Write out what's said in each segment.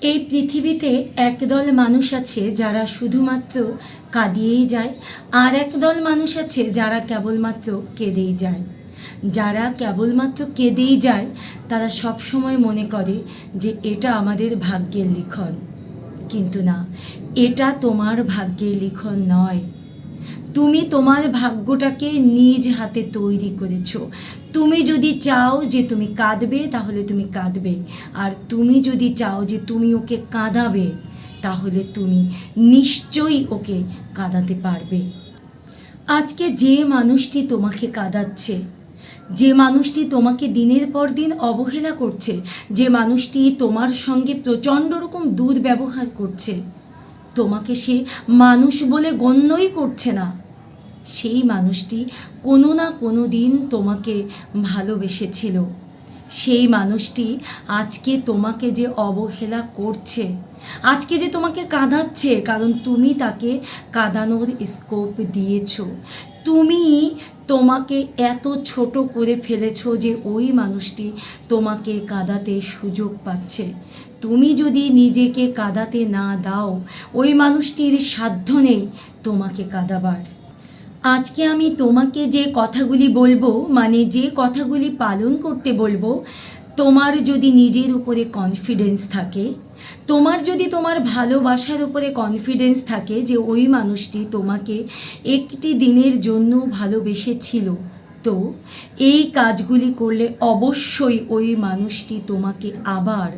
এই পৃথিবীতে একদল মানুষ আছে যারা শুধুমাত্র কাঁদিয়েই যায়, আর একদল মানুষ আছে যারা কেবলমাত্র কেঁদেই যায়। যারা কেবলমাত্র কেঁদেই যায়, তারা সবসময় মনে করে যে এটা আমাদের ভাগ্যের লিখন। কিন্তু না, এটা তোমার ভাগ্যের লিখন নয়। তুমি তোমার ভাগ্যটাকে নিজ হাতে তৈরি করেছ। তুমি যদি চাও যে তুমি কাঁদবে, তাহলে তুমি কাঁদবে। আর তুমি যদি চাও যে তুমি ওকে কাঁদাবে, তাহলে তুমি নিশ্চয়ই ওকে কাঁদাতে পারবে। আজকে যে মানুষটি তোমাকে কাঁদাচ্ছে, যে মানুষটি তোমাকে দিনের পর দিন অবহেলা করছে, যে মানুষটি তোমার সঙ্গে প্রচণ্ড রকম দুর্ব্যবহার করছে, তোমাকে সে মানুষ বলে গণ্যই করছে না। সেই মানুষটি কোনো না কোনো দিন তোমাকে ভালোবেসেছিল। সেই মানুষটি আজকে তোমাকে যে অবহেলা করছে, আজকে যে তোমাকে কাঁদাচ্ছে, কারণ তুমি তাকে কাঁদানোর স্কোপ দিয়েছ। তুমি তোমাকে এত ছোট করে ফেলেছো যে ওই মানুষটি তোমাকে কাঁদাতে সুযোগ পাচ্ছে। তুমি যদি নিজেকে কাঁদাতে না দাও, ওই মানুষটির সাধ্য নেই তোমাকে কাঁদাবার। আজকে আমি তোমাকে যে কথাগুলি বলব মানে যে কথাগুলি পালন করতে বলব, তোমার যদি নিজের উপরে কনফিডেন্স থাকে, তোমার যদি তোমার ভালোবাসার উপরে কনফিডেন্স থাকে যে ওই মানুষটি তোমাকে একটি দিনের জন্য ভালোবেসেছিল, তো এই কাজগুলি করলে অবশ্যই ওই মানুষটি তোমাকে আবার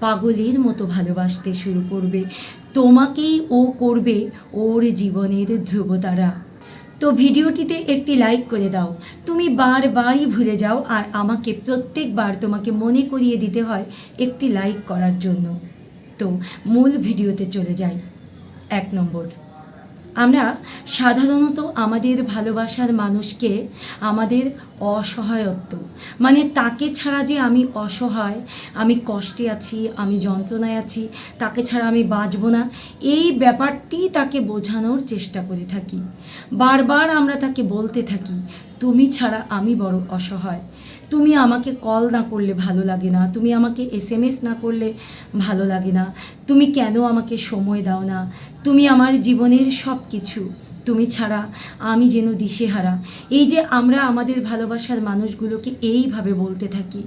পাগলের মতো ভালোবাসতে শুরু করবে। তোমাকেই ও করবে ওর জীবনের ধ্রুবতারা। তো ভিডিওটিতে একটি লাইক করে দাও। তুমি বারবারই ভুলে যাও আর আমাকে প্রত্যেকবার তোমাকে মনে করিয়ে দিতে হয় একটি লাইক করার জন্য। তো মূল ভিডিওতে চলে যাই। এক নম্বর। আমরা সাধারণত আমাদের ভালোবাসার মানুষকে আমাদের অসহায়ত্ব মানে তাকে ছাড়া যে আমি অসহায়, আমি কষ্টে আছি, আমি যন্ত্রণায় আছি, তাকে ছাড়া আমি বাঁচব না, এই ব্যাপারটি তাকে বোঝানোর চেষ্টা করে থাকি। বারবার আমরা তাকে বলতে থাকি তুমি ছাড়া আমি বড় অসহায়। তুমি আমাকে কল না করলে ভালো লাগে না, তুমি আমাকে এস এম এস না করলে ভালো লাগে না। তুমি কেন আমাকে সময় দাও না? তুমি আমার জীবনের সব কিছু তুমি ছাড়া, আমি যেন দিশেহারা। এই যে আমরা আমাদের ভালোবাসার মানুষগুলোকে এইভাবে বলতে থাকি।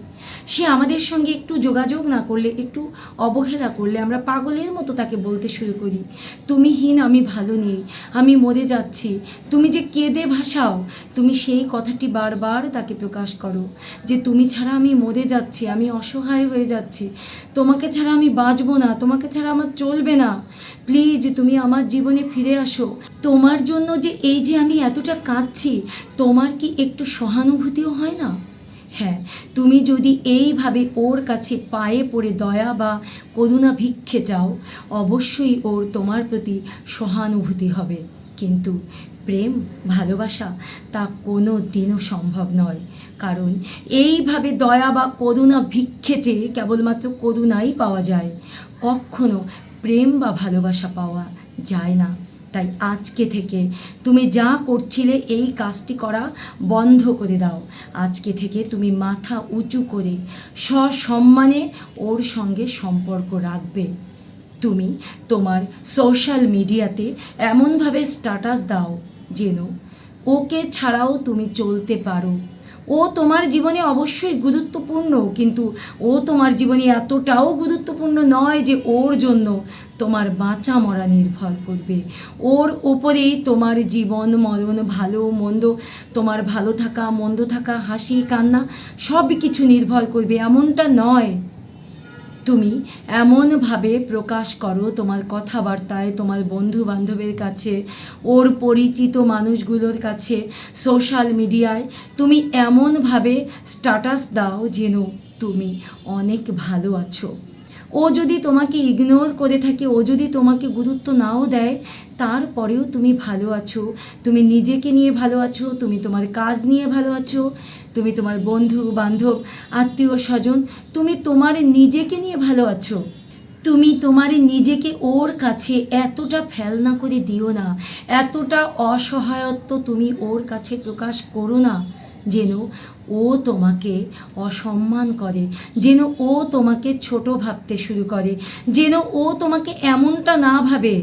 সে আমাদের সঙ্গে একটু যোগাযোগ না করলে, একটু অবহেলা করলে আমরা পাগলের মতো তাকে বলতে শুরু করি। তুমিহীন, আমি ভালো নেই, আমি মরে যাচ্ছি। তুমি যে কেঁদে ভাসাও, তুমি সেই কথাটি বারবার তাকে প্রকাশ করো যে, তুমি ছাড়া আমি মরে যাচ্ছি, আমি অসহায় হয়ে যাচ্ছি। তোমাকে ছাড়া আমি বাঁচবো না, তোমাকে ছাড়া আমার চলবে না। প্লিজ, তুমি আমার জীবনে ফিরে আসো। তোমার জন্য যে এই যে আমি এতটা কাঁদছি, তোমার কি একটু সহানুভূতিও হয় না? হ্যাঁ তুমি যদি এইভাবে ওর কাছে পায়ে পড়ে দয়া বা করুণা ভিক্ষে চাও, অবশ্যই ওর তোমার প্রতি সহানুভূতি হবে। কিন্তু প্রেম, ভালোবাসা তা কোনো দিনও সম্ভব নয়। কারণ এইভাবে দয়া বা করুণা ভিক্ষে চেয়ে কেবলমাত্র করুণাই পাওয়া যায়। কখনো প্রেম বা ভালোবাসা পাওয়া যায় না। তাই আজকে থেকে তুমি যা করছিলে এই কাজটি করা বন্ধ করে দাও। আজকে থেকে তুমি মাথা উঁচু করে সসম্মানে ওর সঙ্গে সম্পর্ক রাখবে। তুমি তোমার সোশ্যাল মিডিয়াতে এমনভাবে স্ট্যাটাস দাও যেন ওকে ছাড়াও তুমি চলতে পারো। ও তোমার জীবনে অবশ্যই গুরুত্বপূর্ণ, কিন্তু ও তোমার জীবনে এতটাও গুরুত্বপূর্ণ নয় যে ওর জন্য তোমার বাঁচা মরা নির্ভর করবে। ওর ওপরেই তোমার জীবন, মরণ, ভালো, মন্দ, তোমার ভালো থাকা, মন্দ থাকা, হাসি, কান্না সব কিছু নির্ভর করবে। এমনটা নয়। তুমি এমনভাবে প্রকাশ করো তোমার কথাবার্তায়, তোমার বন্ধু বান্ধবের কাছে, ওর পরিচিত মানুষগুলোর কাছে সোশ্যাল মিডিয়ায় তুমি এমনভাবে স্ট্যাটাস দাও যেন তুমি অনেক ভালো আছো। ও যদি তোমাকে ইগনোর করে থাকে, ও যদি তোমাকে গুরুত্ব নাও দেয়, তারপরেও তুমি ভালো আছো। তুমি নিজেকে নিয়ে ভালো আছো, তুমি তোমার কাজ নিয়ে ভালো আছো। তুমি তোমার বন্ধু, বান্ধব, আত্মীয়, স্বজন, তুমি তোমার নিজেকে নিয়ে ভালো আছো। তুমি তোমার নিজেকে ওর কাছে এতটা ফেলনা করে দিও না, এতটা অসহায়ত্ব তুমি ওর কাছে প্রকাশ করো না, যেন ও তোমাকে অসম্মান করে, যেন ও তোমাকে ছোট ভাবতে শুরু করে, যেন ও তোমাকে এমনটা না ভাবে।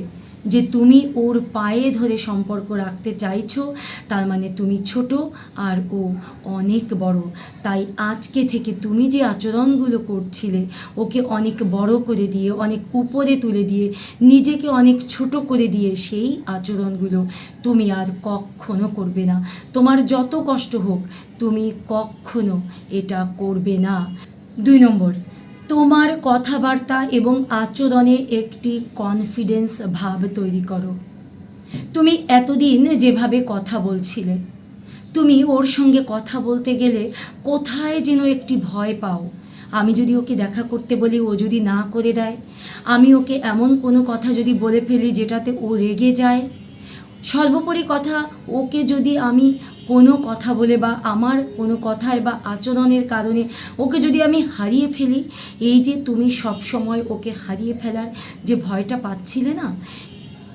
যে তুমি ওর পায়ে ধরে সম্পর্ক রাখতে চাইছো, তার মানে তুমি ছোট আর ও অনেক বড়। তাই আজকে থেকে তুমি যে আচরণগুলো করছিলে, ওকে অনেক বড় করে দিয়ে, অনেক উপরে তুলে দিয়ে, নিজেকে অনেক ছোট করে দিয়ে সেই আচরণগুলো তুমি আর কখনো করবে না। তোমার যত কষ্ট হোক, তুমি কখনো এটা করবে না। দুই নম্বর তোমার কথাবার্তা এবং আচরণে একটি কনফিডেন্স ভাব তৈরি করো। তুমি এতদিন যেভাবে কথা বলছিলে, তুমি ওর সঙ্গে কথা বলতে গেলে কোথায় যেন একটি ভয় পাও। আমি যদি ওকে দেখা করতে বলি, ও যদি না করে দেয়, আমি ওকে এমন কোনো কথা যদি বলে ফেলি যেটাতে ও রেগে যায় সর্বোপরি কথা, ওকে যদি আমি কোনো কথা বলে বা আমার কোনো কথায় বা আচরণের কারণে ওকে যদি আমি হারিয়ে ফেলি, এই যে তুমি সব সময় ওকে হারিয়ে ফেলার যে ভয়টা পাচ্ছিলে না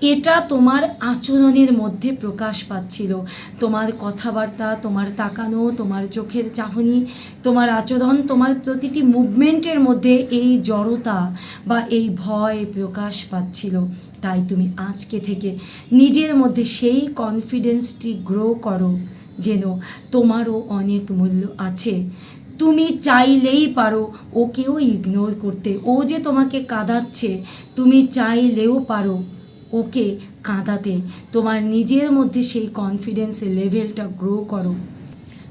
এটা তোমার আচরণের মধ্যে প্রকাশ পাচ্ছিল। তোমার কথাবার্তা, তোমার তাকানো, তোমার চোখের চাহনি, তোমার আচরণ, তোমার প্রতিটি মুভমেন্টের মধ্যে এই জড়তা বা এই ভয় প্রকাশ পাচ্ছিল। তাই তুমি আজকে থেকে নিজের মধ্যে সেই কনফিডেন্সটি গ্রো করো, যেন তোমারও অনেক মূল্য আছে। তুমি চাইলেই পারো ওকেও ইগনোর করতে। ও যে তোমাকে কাঁদাচ্ছে, তুমি চাইলেও পারো ওকে কাঁদাতে। তোমার নিজের মধ্যে সেই কনফিডেন্সের লেভেলটা গ্রো করো।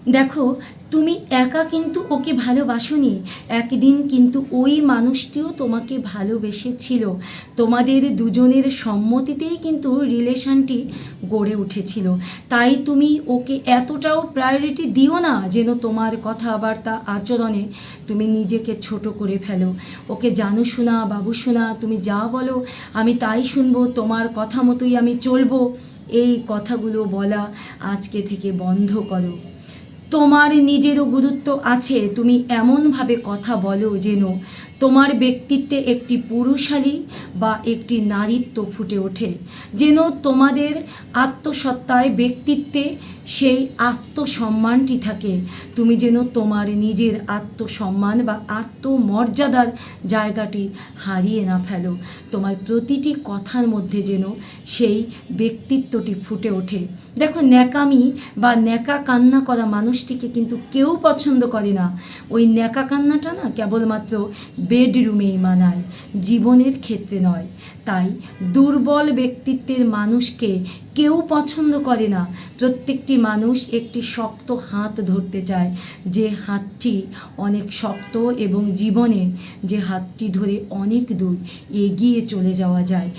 দেখো, তুমি একা কিন্তু ওকে ভালোবাসোনি। একদিন কিন্তু ওই মানুষটিও তোমাকে ভালোবেসেছিল। তোমাদের দুজনের সম্মতিতেই কিন্তু রিলেশনটি গড়ে উঠেছিল। তাই তুমি ওকে এতটাও প্রায়োরিটি দিও না যেন তোমার কথাবার্তা আচরণে তুমি নিজেকে ছোট করে ফেলো। ওকে জানো শোনা বাবু শোনা তুমি যা বলো, আমি তাই শুনব, তোমার কথা মতোই আমি চলবো। এই কথাগুলো বলা আজকে থেকে বন্ধ করো। তোমার নিজেরও গুরুত্ব আছে। তুমি এমনভাবে কথা বলো যেন তোমার ব্যক্তিত্বে একটি পুরুষালী বা একটি নারীত্ব ফুটে ওঠে, যেন তোমাদের আত্মসত্তায় ব্যক্তিত্বে সেই আত্মসম্মানটি থাকে। তুমি যেন তোমার নিজের আত্মসম্মান বা আত্মমর্যাদার জায়গাটি হারিয়ে না ফেলো। তোমার প্রতিটি কথার মধ্যে যেন সেই ব্যক্তিত্বটি ফুটে ওঠে। দেখো, ন্যাকামি বা ন্যাকা কান্না করা মানুষটিকে কিন্তু কেউ পছন্দ করে না। ওই ন্যাকা কান্নাটা না কেবলমাত্র বেডরুমেই মানায়, জীবনের ক্ষেত্রে নয়। তাই দুর্বল ব্যক্তিত্বের মানুষকে কেউ পছন্দ করে না। প্রত্যেকটি মানুষ একটি শক্ত হাত ধরতে চায়। যে হাতটি অনেক শক্ত এবং জীবনে, যে হাতটি ধরে অনেক দূর এগিয়ে চলে যাওয়া যায়।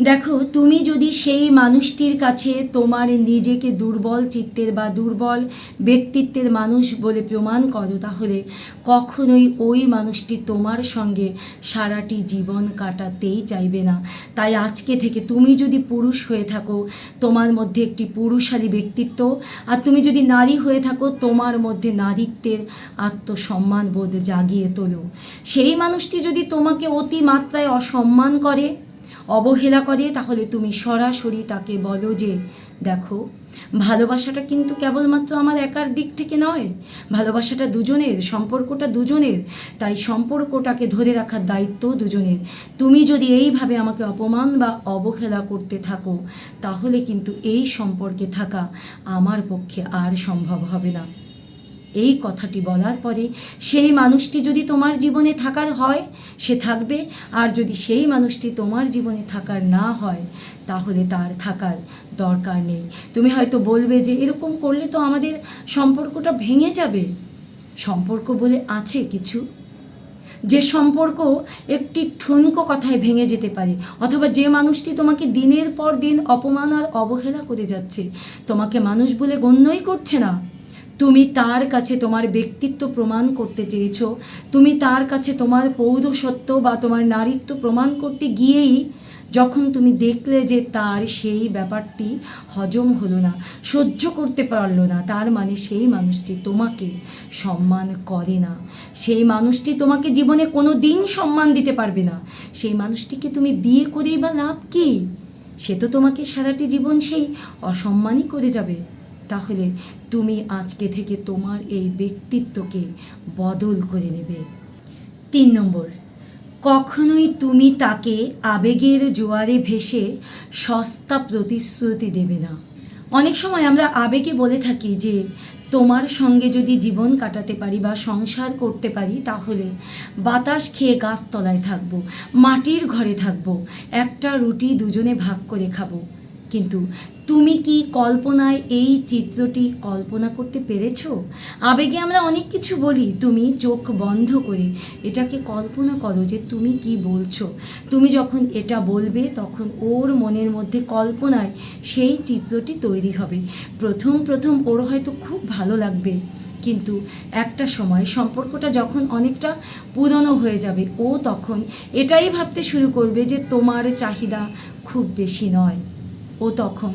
দেখো, তুমি যদি সেই মানুষটির কাছে তোমার নিজেকে দুর্বল চিত্তের বা দুর্বল ব্যক্তিত্বের মানুষ বলে প্রমাণ করো, তাহলে কখনোই ওই মানুষটি তোমার সঙ্গে সারাটি জীবন কাটাতেই চাইবে না। তাই আজকে থেকে তুমি যদি পুরুষ হয়ে থাকো, তোমার মধ্যে একটি পুরুষালী ব্যক্তিত্ব, আর তুমি যদি নারী হয়ে থাকো, তোমার মধ্যে নারীত্বের আত্মসম্মান বোধ জাগিয়ে তোলো। সেই মানুষটি যদি তোমাকে অতি মাত্রায় অসম্মান করে অবহেলা করে, তাহলে তুমি সরাসরি তাকে বলো যে, দেখো, ভালোবাসাটা কিন্তু কেবলমাত্র আমার একার দিক থেকে নয়, ভালোবাসাটা দুজনের, সম্পর্কটা দুজনের, তাই সম্পর্কটাকে ধরে রাখার দায়িত্ব দুজনের। তুমি যদি এইভাবে আমাকে অপমান বা অবহেলা করতে থাকো, তাহলে কিন্তু এই সম্পর্কে থাকা আমার পক্ষে আর সম্ভব হবে না। এই কথাটি বলার পরে, সেই মানুষটি যদি তোমার জীবনে থাকার হয়, সে থাকবে। আর যদি সেই মানুষটি তোমার জীবনে থাকার না হয়, তাহলে তার থাকার দরকার নেই। তুমি হয়তো বলবে যে, এরকম করলে তো আমাদের সম্পর্কটা ভেঙে যাবে। সম্পর্ক বলে আছে কিছু। যে সম্পর্ক একটি ঠুনকো কথায় ভেঙে যেতে পারে, অথবা যে মানুষটি তোমাকে দিনের পর দিন অপমান আর অবহেলা করে যাচ্ছে, তোমাকে মানুষ বলে গণ্যই করছে না। তুমি তার কাছে তোমার ব্যক্তিত্ব প্রমাণ করতে চেয়েছ। তুমি তার কাছে তোমার পৌরসত্ব বা তোমার নারীত্ব প্রমাণ করতে গিয়েই যখন তুমি দেখলে যে তার সেই ব্যাপারটি হজম হলো না, সহ্য করতে পারল না, তার মানে সেই মানুষটি তোমাকে সম্মান করে না। সেই মানুষটি তোমাকে জীবনে কোনো দিন সম্মান দিতে পারবে না। সেই মানুষটিকে তুমি বিয়ে করেই বা লাভ কী? সে তো তোমাকে সারাটি জীবন সেই অসম্মানই করে যাবে। তাহলে তুমি আজকে থেকে তোমার এই ব্যক্তিত্বকে বদল করে নেবে। তিন নম্বর, কখনোই তুমি তাকে আবেগের জোয়ারে ভেসে সস্তা প্রতিশ্রুতি দেবে না। অনেক সময় আমরা আবেগে বলে থাকি যে, তোমার সঙ্গে যদি জীবন কাটাতে পারি বা সংসার করতে পারি, তাহলে বাতাস খেয়ে গাছতলায় থাকব, মাটির ঘরে থাকব, একটা রুটি দুজনে ভাগ করে খাব। কিন্তু তুমি কি কল্পনায় এই চিত্রটি কল্পনা করতে পেরেছ? আবেগে আমরা অনেক কিছু বলি, তুমি চোখ বন্ধ করে এটাকে কল্পনা করো যে তুমি কি বলছো। তুমি যখন এটা বলবে, তখন ওর মনের মধ্যে কল্পনায় সেই চিত্রটি তৈরি হবে। প্রথম প্রথম ওর হয়তো খুব ভালো লাগবে, কিন্তু একটা সময় সম্পর্কটা যখন অনেকটা পুরনো হয়ে যাবে, ও তখন এটাই ভাবতে শুরু করবে যে তোমার চাহিদা খুব বেশি নয়। ও তখন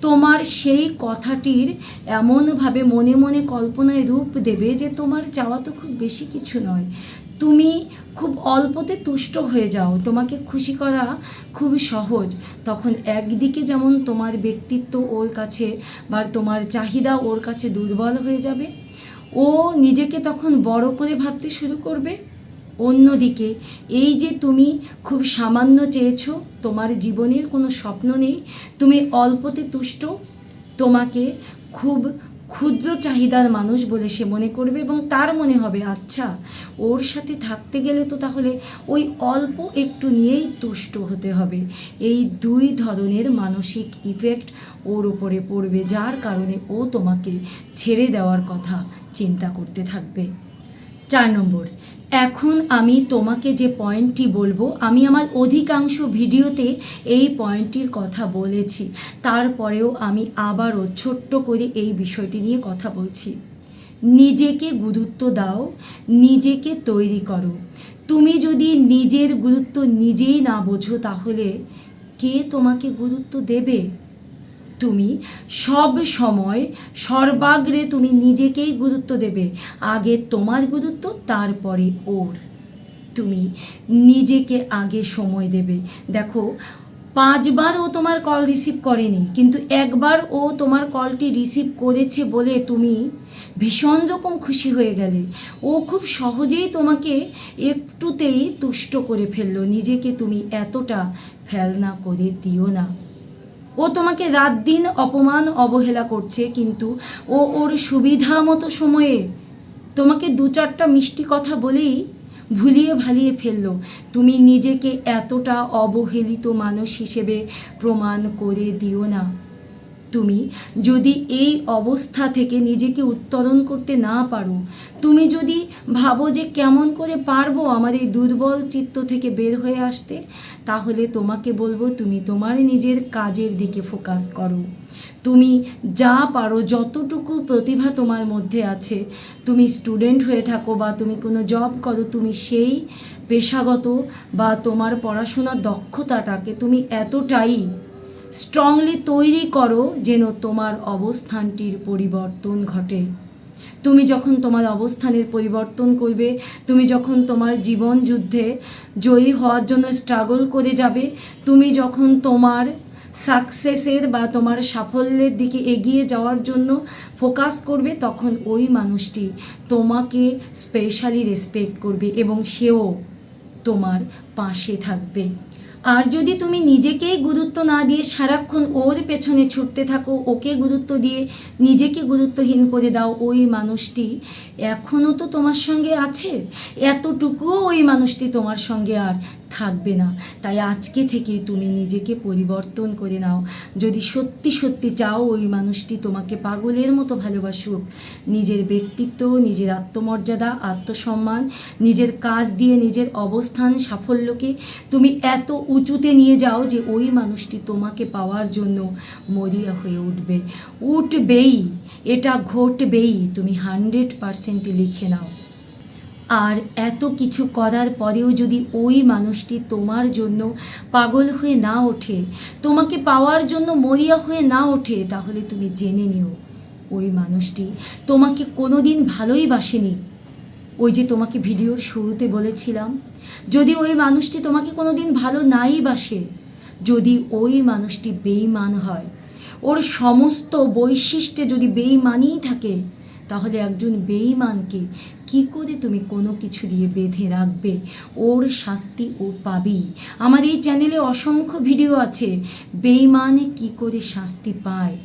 তোমার সেই কথাটির এমনভাবে মনে মনে কল্পনায় রূপ দেবে যে তোমার চাওয়া তো খুব বেশি কিছু নয়। তুমি খুব অল্পতে তুষ্ট হয়ে যাও। তোমাকে খুশি করা খুব সহজ। তখন একদিকে যেমন তোমার ব্যক্তিত্ব ওর কাছে বা তোমার চাহিদা ওর কাছে দুর্বল হয়ে যাবে, ও নিজেকে তখন বড় করে ভাবতে শুরু করবে। অন্যদিকে, এই যে তুমি খুব সামান্য চেয়েছো, তোমার জীবনের কোনো স্বপ্ন নেই, তুমি অল্পতে তুষ্ট, তোমাকে খুব ক্ষুদ্র চাহিদার মানুষ বলে সে মনে করবে এবং তার মনে হবে আচ্ছা ওর সাথে থাকতে গেলে তো তাহলে ওই অল্প একটু নিয়েই তুষ্ট হতে হবে। এই দুই ধরনের মানসিক ইফেক্ট ওর উপরে পড়বে, যার কারণে ও তোমাকে ছেড়ে দেওয়ার কথা চিন্তা করতে থাকবে। চার নম্বর এখন আমি তোমাকে যে পয়েন্টটি বলব, আমি আমার অধিকাংশ ভিডিওতে এই পয়েন্টটির কথা বলেছি। তারপরেও আমি আবারও ছোট্ট করে এই বিষয়টি নিয়ে কথা বলছি। নিজেকে গুরুত্ব দাও, নিজেকে তৈরি করো। তুমি যদি নিজের গুরুত্ব নিজেই না বোঝো, তাহলে কে তোমাকে গুরুত্ব দেবে? তুমি সব সময় সর্বাগ্রে তুমি নিজেকেই গুরুত্ব দেবে, আগে তোমার গুরুত্ব, তারপরে ওর। তুমি নিজেকে আগে সময় দেবে। দেখো, পাঁচবার ও তোমার কল রিসিভ করেনি, কিন্তু একবার ও তোমার কলটি রিসিভ করেছে বলে তুমি ভীষণ রকম খুশি হয়ে গেলে। ও খুব সহজেই তোমাকে একটুতেই তুষ্ট করে ফেলল, নিজেকে তুমি এতটা ফেলনা করে দিও না। ও তোমাকে রাত দিন অপমান, অবহেলা করছে, কিন্তু ও ওর সুবিধা মতো সময়ে তোমাকে দু চারটা মিষ্টি কথা বলেই ভুলিয়ে ভালিয়ে ফেলল। তুমি নিজেকে এতটা অবহেলিত মানুষ হিসেবে প্রমাণ করে দিও না। তুমি যদি এই অবস্থা থেকে নিজেকে উত্তরণ করতে না পারো, তুমি যদি ভাবো যে কেমন করে পারব আমার এই দুর্বল চিত্ত থেকে বের হয়ে আসতে, তাহলে তোমাকে বলব তুমি তোমার নিজের কাজের দিকে ফোকাস করো। তুমি যা পারো, যতটুকু প্রতিভা তোমার মধ্যে আছে, তুমি স্টুডেন্ট হয়ে থাকো বা তুমি কোনো জব করো, তুমি সেই পেশাগত বা তোমার পড়াশোনার দক্ষতাটাকে তুমি এতটাই স্ট্রংলি তৈরি করো যেন তোমার অবস্থানটির পরিবর্তন ঘটে। তুমি যখন তোমার অবস্থানের পরিবর্তন করবে, তুমি যখন তোমার জীবন যুদ্ধে জয়ী হওয়ার জন্য স্ট্রাগল করে যাবে, তুমি যখন তোমার সাকসেসের বা তোমার সাফল্যের দিকে এগিয়ে যাওয়ার জন্য ফোকাস করবে, তখন ওই মানুষটি তোমাকে স্পেশালি রেসপেক্ট করবে এবং সেও তোমার পাশে থাকবে। আর যদি তুমি নিজেকেই গুরুত্ব না দিয়ে সারাক্ষণ ওর পেছনে ছুটতে থাকো, ওকে গুরুত্ব দিয়ে নিজেকে গুরুত্বহীন করে দাও, ওই মানুষটি এখনও তো তোমার সঙ্গে আছে? এতটুকুও ওই মানুষটি তোমার সঙ্গে আর থাকবে না। তাই আজকে থেকে তুমি নিজেকে পরিবর্তন করে নাও। যদি সত্যি সত্যি চাও ওই মানুষটি তোমাকে পাগলের মতো ভালোবাসুক, নিজের ব্যক্তিত্ব, নিজের আত্মমর্যাদা, আত্মসম্মান, নিজের কাজ দিয়ে নিজের অবস্থান, সাফল্যকে তুমি এত উঁচুতে নিয়ে যাও যে ওই মানুষটি তোমাকে পাওয়ার জন্য মরিয়া হয়ে উঠবে। উঠবেই, এটা ঘটবেই, তুমি হান্ড্রেড পারসেন্ট লিখে নাও। আর এত কিছু করার পরেও যদি ওই মানুষটি তোমার জন্য পাগল হয়ে না ওঠে, তোমাকে পাওয়ার জন্য মরিয়া হয়ে না ওঠে, তাহলে তুমি জেনে নিও, ওই মানুষটি তোমাকে কোনো দিন ভালোই বাসেনি। ওই যে তোমাকে ভিডিওর শুরুতে বলেছিলাম, যদি ওই মানুষটি তোমাকে কোনো দিন ভালো নাই বাসে, যদি ওই মানুষটি বেইমান হয়, ওর সমস্ত বৈশিষ্ট্যে যদি বেইমানই থাকে তাহলে একজন বেঈমানকে কি করে তুমি কোনো কিছু দিয়ে বেঁধে রাখবে? ওর শাস্তি ও পাবেই আমার এই চ্যানেলে অসংখ্য ভিডিও আছে। বেইমানে কি করে শাস্তি পায়?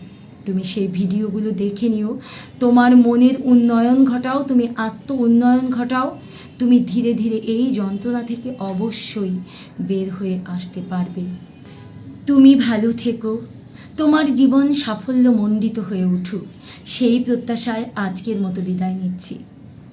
তুমি সেই ভিডিওগুলো দেখে নিও। তোমার মনের উন্নয়ন ঘটাও, তুমি আত্ম উন্নয়ন ঘটাও। তুমি ধীরে ধীরে এই যন্ত্রণা থেকে অবশ্যই বের হয়ে আসতে পারবে। তুমি ভালো থেকো। তোমার জীবন সাফল্য মণ্ডিত হয়ে উঠুক। সেই প্রত্যাশায় আজকের মতো বিদায় নিচ্ছি।